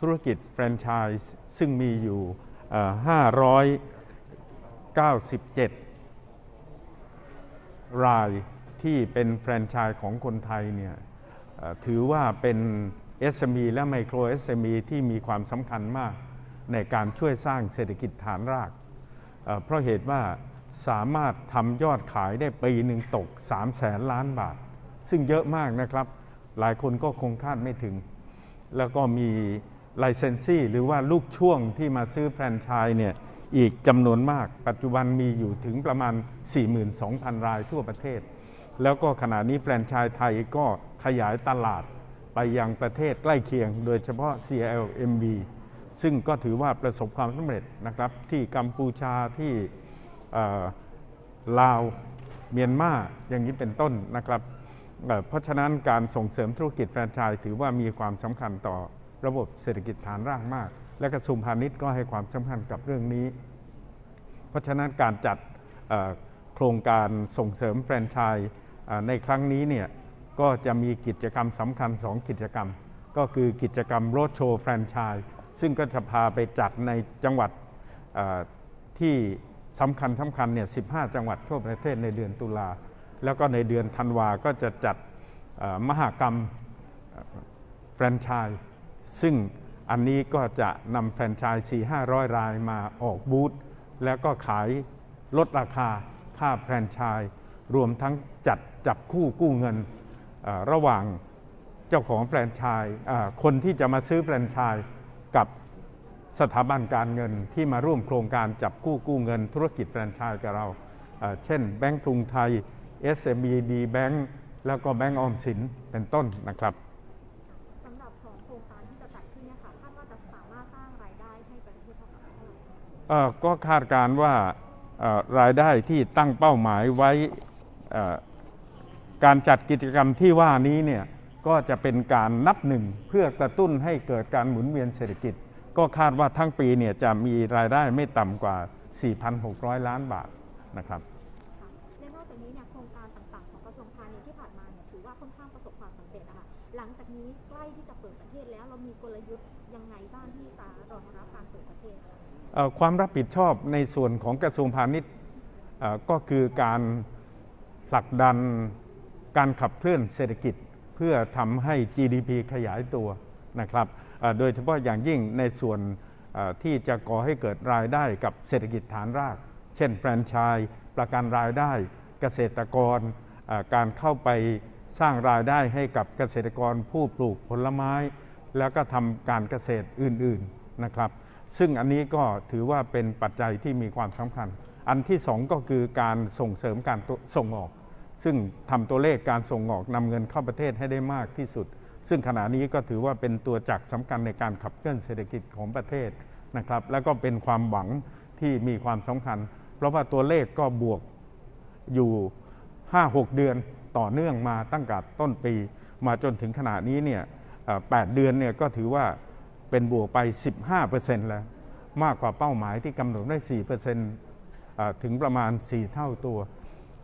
ธุรกิจแฟรนไชส์ซึ่งมีอยู่เอ่อ597 รายที่เป็นแฟรนไชส์ของคนไทยเนี่ยถือว่าเป็น SME และไมโคร SME ที่มีความสำคัญมากในการช่วยสร้างเศรษฐกิจฐานรากเอ่อเพราะเหตุว่าสามารถทำยอดขายได้ปีหนึ่งตก3แสนล้านบาท ซึ่งเยอะมากนะครับ หลายคนก็คงคาดไม่ถึง แล้วก็มี ไลเซนซี่หรือว่าลูกช่วงที่มาซื้อแฟรนไชส์เนี่ยอีกจำนวนมาก ปัจจุบันมีอยู่ถึงประมาณ 42,000 รายทั่วประเทศ แล้วก็ขณะนี้แฟรนไชส์ไทยก็ขยายตลาดไปยังประเทศใกล้เคียง โดยเฉพาะ CLMV ซึ่งก็ถือว่าประสบความสำเร็จนะครับ ที่กัมพูชาที่ลาวเมียนมาอย่างนี้เป็นต้นนะครับ เพราะฉะนั้นการส่งเสริมธุรกิจแฟรนไชส์ถือว่ามีความสำคัญต่อ ระบบเศรษฐกิจฐานรากมาก และกระทรวงพาณิชย์ก็ให้ความสำคัญกับเรื่องนี้ เพราะฉะนั้นการจัดโครงการส่งเสริมแฟรนไชส์ในครั้งนี้เนี่ยก็จะมีกิจกรรมสำคัญ 2 กิจกรรม ก็คือกิจกรรมโรถโชว์แฟรนไชส์ซึ่งก็จะพาไปจัดในจังหวัดที่สำคัญสำคัญเนี่ย15 จังหวัดทั่วประเทศในเดือนตุลา แล้วก็ในเดือนธันวาก็จะจัดมหากรรมแฟรนไชส์ ซึ่งอันนี้ก็จะนำแฟรนไชส์ 4 500 รายมาออกบูธแล้วก็ขายลดราคาค่าแฟรนไชส์รวมทั้งจัดจับคู่กู้เงินระหว่างเจ้าของแฟรนไชส์คนที่จะมาซื้อแฟรนไชส์กับสถาบันการเงินที่มาร่วมโครงการจับกู้กู้เงินธุรกิจแฟรนไชส์กับเราเอ่อเช่นแบงก์กรุงไทย SMBD แบงก์แล้วก็แบงก์ออมสินเป็นต้นนะครับ ก็คาดการว่ารายได้ที่ตั้งเป้าหมายไว้การจัดกิจกรรมที่ว่านี้เนี่ยก็จะเป็นการนับหนึ่งเพื่อกระตุ้นให้เกิดการหมุนเวียนเศรษฐกิจ ก็คาดว่าทั้งปีเนี่ยจะมีรายได้ไม่ต่ำกว่า 4,600 ล้านบาทนะครับและนอกจากนี้เนี่ยโครงการต่างๆ ของกระทรวงพาณิชย์ที่ผ่านมาเนี่ยถือว่าค่อนข้างประสบความสำเร็จนะคะหลังจากนี้ใกล้ที่จะเปิดประเทศแล้วเรามีกลยุทธ์ บ้างที่จะรองรับการเปิดประเทศความรับผิดชอบในส่วนของกระทรวงพาณิชย์ก็คือการผลักดันการขับเคลื่อนเศรษฐกิจเพื่อทำให้ GDP ขยายตัวนะครับโดยเฉพาะอย่างยิ่งในส่วนที่จะก่อให้เกิดรายได้กับเศรษฐกิจฐานราก เช่น แฟรนไชส์ประกันรายได้เกษตรกร การเข้าไปสร้างรายได้ให้กับเกษตรกรผู้ปลูกผลไม้ แล้วก็ทำการเกษตรอื่นๆนะครับ ซึ่งอันนี้ก็ถือว่าเป็นปัจจัยที่มีความสำคัญ อันที่สองก็คือการส่งเสริมการส่งออก ซึ่งทำตัวเลขการส่งออกนำเงินเข้าประเทศให้ได้มากที่สุด ซึ่งขณะนี้ก็ถือว่าเป็นตัวจักรสำคัญในการขับเคลื่อนเศรษฐกิจของประเทศนะครับ แล้วก็เป็นความหวังที่มีความสำคัญ เพราะว่าตัวเลขก็บวกอยู่ 5-6 เดือนต่อเนื่องมาตั้งแต่ต้นปี มาจนถึงขณะนี้เนี่ย 8 เดือนเนี่ยก็ถือว่าเป็นบวกไป 15%แล้ว มากกว่าเป้าหมายที่กำหนดได้4%เอ่อถึงประมาณ 4 เท่าตัว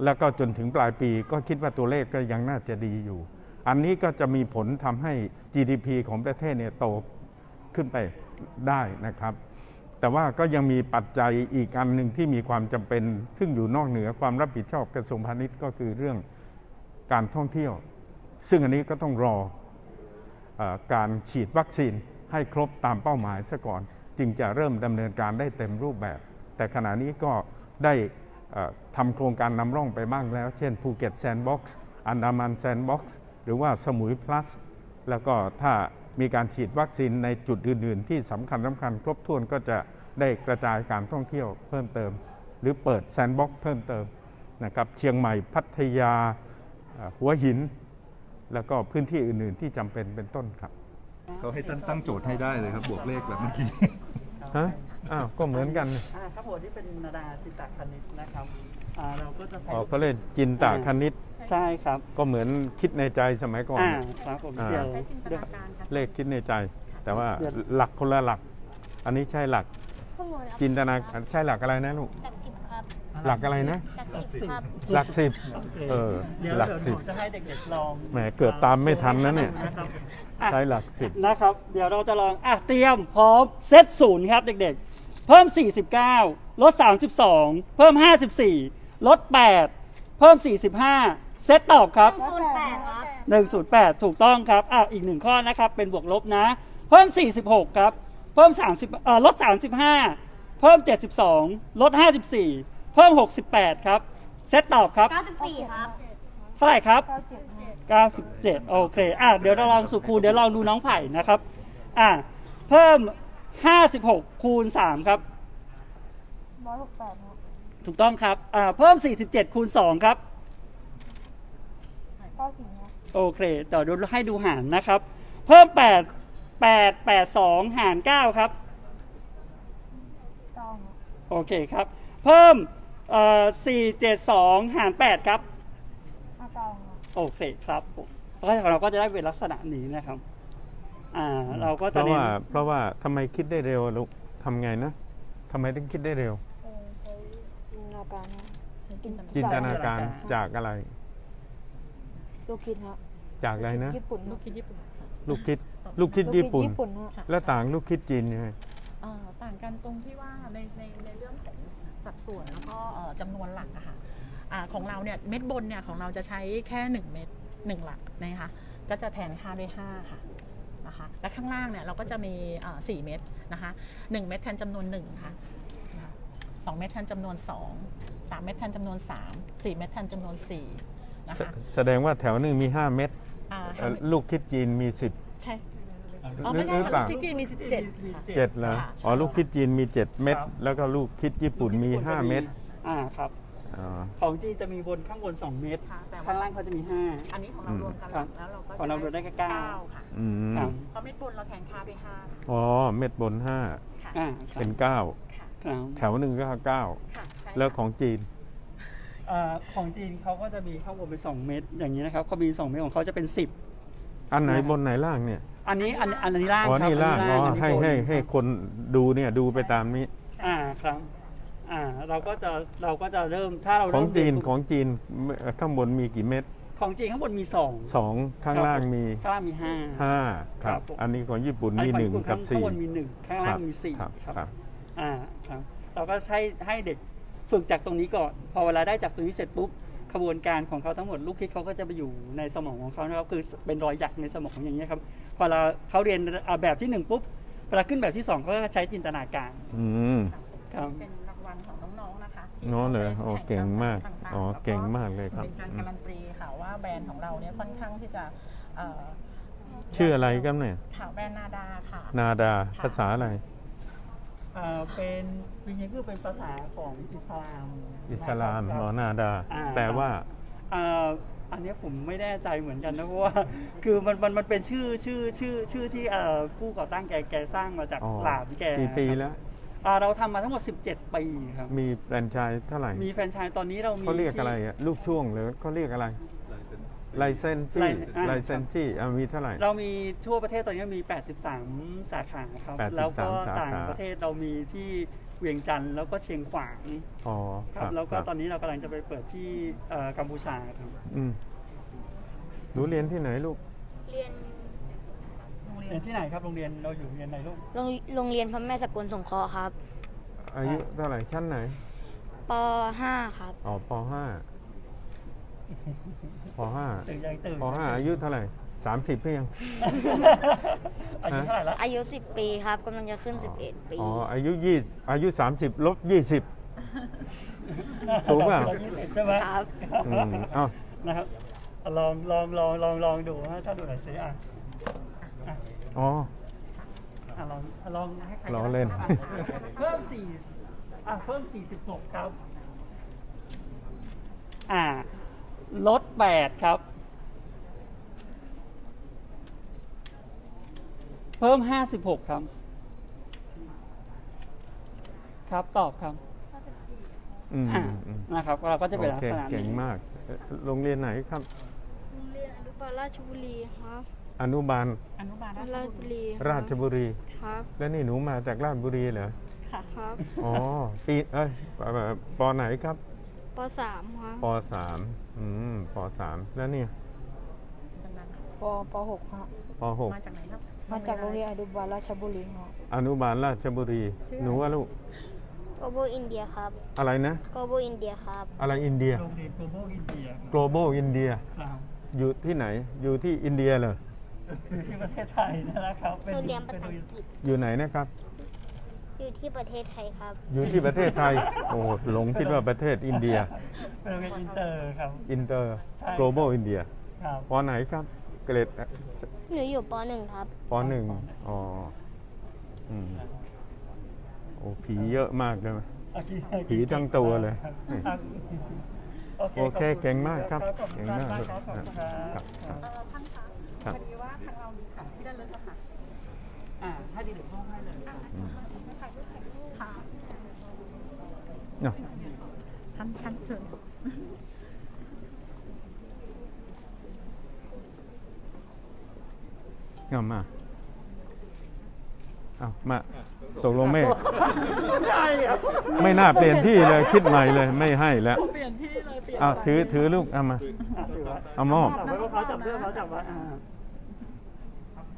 แล้วก็จนถึงปลายปีก็คิดว่าตัวเลขก็ยังน่าจะดีอยู่ อันนี้ก็จะมีผลทำให้ GDP ของประเทศเนี่ยโตขึ้นไปได้นะครับ แต่ว่าก็ยังมีปัจจัยอีกอันหนึ่งที่มีความจำเป็น ซึ่งอยู่นอกเหนือความรับผิดชอบกระทรวงพาณิชย์ก็คือเรื่องการท่องเที่ยว ซึ่งอันนี้ก็ต้องรอ การฉีดวัคซีนให้ครบตามเป้าหมายซะก่อน จึงจะเริ่มดำเนินการได้เต็มรูปแบบ แต่ขณะนี้ก็ได้ทำโครงการนำร่องไปบ้างแล้ว เช่นภูเก็ตแซนด์บ็อกซ์อันดามันแซนด์บ็อกซ์หรือว่าสมุยพลัสแล้วก็ถ้ามีการฉีดวัคซีนในจุดอื่น ๆ ที่สำคัญสำคัญครบถ้วนก็จะได้กระจายการท่องเที่ยวเพิ่มเติม หรือเปิดแซนด์บ็อกซ์เพิ่มเติมนะครับเชียงใหม่พัทยาหัวหิน แล้วก็พื้นที่อื่นๆที่จำเป็นเป็นต้นครับเขาให้ตั้งตั้งโจทย์ให้ได้เลยครับ บวกเลขแบบเมื่อกี้ ฮะอ้าวก็เหมือนกันอ่าครับผมที่เป็นนาดาจิตตคณิตนะครับอ่าเราก็จะใช้อ๋อเขาเล่นจินตคณิตใช่ครับก็เหมือนคิดในใจสมัยก่อน อ่าครับผมอ่า เดี๋ยว ใช้จินตเดี๋ยวนาการค่ะเลขคิดในใจ แต่ว่าเดี๋ยวหลักคนละหลัก อันนี้ใช่หลักข้อมูลครับจินตนาใช่หลักอะไรนะลูกแปดสิบครับอ่า หลักอะไรนะ จากสิบครับหลักสิบโอเคเออเดี๋ยวหลักเดี๋ยวหสินูบจะให้เด็กๆลองแหมเกือบตามไม่ทันนะเนี่ยครับอะใช้หลักสิบนะครับ เดี๋ยวเราจะลองอะเตรียมพร้อมเซตศูนย์ครับเด็กๆ เพิ่ม 49 ลด 32 เพิ่ม 54 ลด 8 เพิ่ม 45 เซตตอบครับ ศูนย์แปดครับ108 ถูกต้องครับอะอีกหนึ่งข้อนะครับ เป็นบวกลบนะ เพิ่ม 46 ครับ เพิ่ม 30เอ่อลด 35 เพิ่ม 72 ลด 54 เพิ่ม 68 ครับ เซตตอบครับเก้าสิบสี่ครับ เท่าไหร่ครับ 97 โอเค อะ เดี๋ยวเราลองสู่คูณเดี๋ยวลองดูน้องไผ่นะครับ อะ เพิ่ม 56 คูณ 3 ครับร้อยหกแปดครับถูกต้องครับ อ่า เพิ่ม 47 คูณ 2 ครับเก้าสี่ครับโอเคเดี๋ยวดูให้ดูหารนะครับ เพิ่ม 8 8 8 2 หาร 9 ครับเก้าครับ โอเคครับ เพิ่ม เอ่อ4 7 2 หาร 8 ครับห้าเก้าครับโอเคครับผมแล้วก็เราก็จะได้เป็นลักษณะนี้นะครับ อ่า เราก็เพจะราะเน้นว่าเพราะว่าทำไมคิดได้เร็วลูกทำไงนะทำไมถึงคิดได้เร็ว เออใช้จินตนาการครับจินตนาการจากอะไร ลูกคิดครับจากอะไรนะ ญี่ปุ่นลูกคิดญี่ปุ่นค่ะลูกคิด ลูกคิดญี่ปุ่น ญี่ปุ่นครับแล้วต่างลูกคิดจีนยังไง เอ่อต่างกันตรงที่ว่าในในในเรื่องของ สัดส่วนแล้วก็เอ่อจำนวนหลักอะค่ะอ่าของเราเนี่ยเม็ดบนเนี่ยของเราจะใช้แค่ 1 เม็ด1หลักนะคะก็จะแทนค่าด้วย 5 ค่ะนะคะและข้างล่างเนี่ยเราก็จะมีเอ่อ4เม็ดนะคะ1เม็ดแทนจำนวน1ค่ะนะคะสองเม็ดแทนจำนวน 2 3 เม็ดแทนจำนวน 3 4 เม็ดแทนจำนวน4นะแสคะแสดงว่าแถวหนึ่งมี 5 เม็ดอ่าเอ่อลูกคิดจีนมีใช่10 อ๋อไม่ใช่หรือค่ะเปลูล่ากชิคกี้มีเจ็ดค่ะ เจ็ดเหรอค่ะอ๋อลูกคิดจีนมี7เม็ดครับ แล้วก็ลูกคิดญี่ปุ่นมี5เม็ดอ่าครับ อ๋อ ของจีนจะมีบนข้างบน 2 เมตร ค่ะแต่ว่า ข้างล่างเขาจะมี อันนี้ของเรารวมกันครับแล้วเราก็ของเรารวมได้แค่เก้า ค่ะ อืม5ครับเพราะเม็ดบนเราแทนค่าด้วยห้าอ๋อเม็ดบนค่ะ อ่า5ครัเป็บนค่ะ ครับ9แถวหนึ่งก็ค่ะใช่9แล้วของจีน อ่าของจีนเขาก็จะมีข้างบนเป็น2เมตร อย่างนี้นะครับเขามี 2 เมตรของเขาจะเป็น 10 อันไหนนะครับบนไหนล่างเนี่ย อันนี้อันอันนี้ล่างอ๋อครับนี่ล่างนอ๋อนี้ให้บนให้ให้ครับคนดูเนี่ยดูไปตามนี้ อ่าครับ อ่า เราก็จะเราก็จะเริ่มถ้าเราขอเริ่งมจีนเรียปุ๊บของจีนข้างบนมีกี่เม็ดของจีนข้างบนมีสอง สองข้างล่างมีข้างล่างมีห้า ห้าคครัรับ บผม อันนี้ของญี่ปุ่นอัมีของหนึ่งญี่ปุ่กับข้างสี่ข้างบนมีหนึ่งข้างล่างมีสี่ครับครับ ครับ อ่าครับเราก็ให้ให้เด็กฝึกจากตรงนี้ก่อน พอเวลาได้จากตรงนี้เสร็จปุ๊บ ขบวนการของเขาทั้งหมดลูกคิดเขาก็จะไปอยู่ในสมองของเขานะครับคือเป็นรอยหยักในสมองอย่างเงี้ยครับพอเราเขาเรียนอ่าแบบที่หนึ่งปุ๊บเวลาขึ้นแบบที่สองเขาก็ใช้จินตนาการอืมครับ เป็นรางวัลของน้องๆนะคะที่น้องเหรอได้โอ้แข่เก่งมากต่ๆอ๋อแล้วเก่งมากเลยครับ เป็นการอืมการันตีค่ะว่าแบรนด์ของเราเนี่ยค่อนข้างที่จะเอ่อชื่ออะไรครับเนี่ย ค่ะแบรนด์นาดาค่ะ นาดาค่ะภาษาอะไร อ่าเป็นจริงๆคือเป็นภาษาของอิสลามอิสลามครับอ๋อนาดา อ่า แปลว่า อ่าอันเนี้ยผมไม่แน่ใจเหมือนกันนะเพราะว่า คือมันมันมันเป็นชื่อชื่อชื่อชื่อที่เอ่อผู้ก่อตั้งแกแกสร้างมาจากอ๋อ หลานแกกี่ปีครับแล้วอ่าเราทำมาทั้งหมด 17 ปีครับ มีแฟรนไชส์เท่าไหร่มีแฟรนไชส์ตอนนี้เรามีเขาเรียกที่อะไรอะลูกช่วงหรือเขาเรียกอะไร ไลเซนซี่ License อ่า ไลเซนซี่มีเท่าไหร่ เรามีทั่วประเทศตอนนี้มี 83 สาขาครับ 83แล้วก็สาขา ต่างประเทศเรามีที่เวียงจันทร์แล้วก็เชียงขวางอ๋อคครัรับบแล้วก็ครับตอนนี้เรากำลังจะไปเปิดที่เอ่อกัมพูชาครับ อืมหนูเรียนที่ไหนลูก เรียนโรงเรียเรียนนที่ไหนครับโรงเรียนเราอยู่โรงเรียนไหนลูก โรงโรงเรียนพระแม่สกลสงเคราะห์ครับอายุเท่าไหร่ชั้นไหนป .5 ครับ อ๋อปห้า ปห้าตื่นยังตื่นปห้าอายุเท่าไหร่สามสิบเพียงอายุเท่าไหร่แล้วอายุ 10 ปีครับกำลังจะขึ้น 11 ปี อ๋อ อายุยี่อายุสามสิบลบยี่สิบ ถูกเปล่าเรายี่สิบใช่ไหมครับ อืมเอ้า นะครับลองลองลองลองลองดูฮะถ้าดูหน่อยสิอะอะอ๋ออะลองลองให้ใครล้อเล่น เพิ่มสี่อะเพิ่มสี่สิบหกครับ อ่า ลดแปดครับ เพิ่มห้าสิบหกครับ ครับตอบครับอืมอ่าอืมนะครับเราก็จะเป็นลัโอกเคษณะเก่งนี้มากเอ่อโรงเรียนไหนครับ โรงเรียนอนุบาลราชบุรีครับอนุบาลอนุบาลราราชชบุบุรีรีราชบุรี ครับแล้วนี่หนูมาจากราชบุรีเหรอค่ะครับ อ๋อ ปีเอ้ยปปอไหนครับ ปปสามครับปสามอืมปสามแล้วนี่ปปหกครับปหกมาจากไหนครับ มาจากโรงเรียนอนุบาลราชบุรีครับอนุบาลราชบุรี หนูว่าลูกโกโบอินเดียครับ อะไรนะโกโบอินเดียครับ อะไรอินเดียโรงเรียน global india global อินเดียครับอยู่ที่ไหน อยู่ที่อินเดียเหรออยู่ที่ประเทศไทยนนแหละครับหนูเรียนภาษาอังกฤษอยู่ไหนนะครับ อยู่ที่ประเทศไทยครับ อยู่ที่ประเทศไทย โอ้หลงคิดว่าประเทศอินเดีย เป็นโรงเรียนอินเตอร์ครับ อินเตอร์ ใช่ global อินเดียครับ ปอไหนครับเกรดหนูอยู่ปหนึ่งครับปหนึ่งอ๋ออืมโอ้ผีเยอะมากเลย โอเคผีทั้งตัวเลย ครับโอเคขบณเก่งมากครับขอบคุณเก่งมากครับขอบคุณครับครับเอ่อท่านคะครับ พอดีว่าทางเรามีของที่ระลึกอะค่ะ อ่า ถ้าดีเด็กมอบให้เลยครับ ค่ะ เนาะท่านท่านเชิญเอามาเอามาตกลงไม่ใช่ครับไม่น่าเปลี่ยนที่เลยคิดใหม่เลยไม่ให้แล้วเปลี่ยนที่เลยเปลี่ยนเอาถือถือลูกเอามาอะถือไว้เอามอบจับไว้เขาจับเพื่อเขาจับไว้อ่า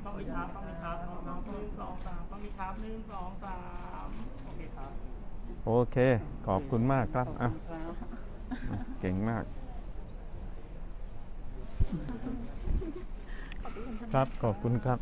ต้องมีครับต้องมีครับน้องหนึ่งสองสามต้องมีครับหนึ่งสองสามโอเคครับ โอเค ขอบคุณมากครับขอบอะคุณครับเก่งมาก ครับ ขอบคุณครับ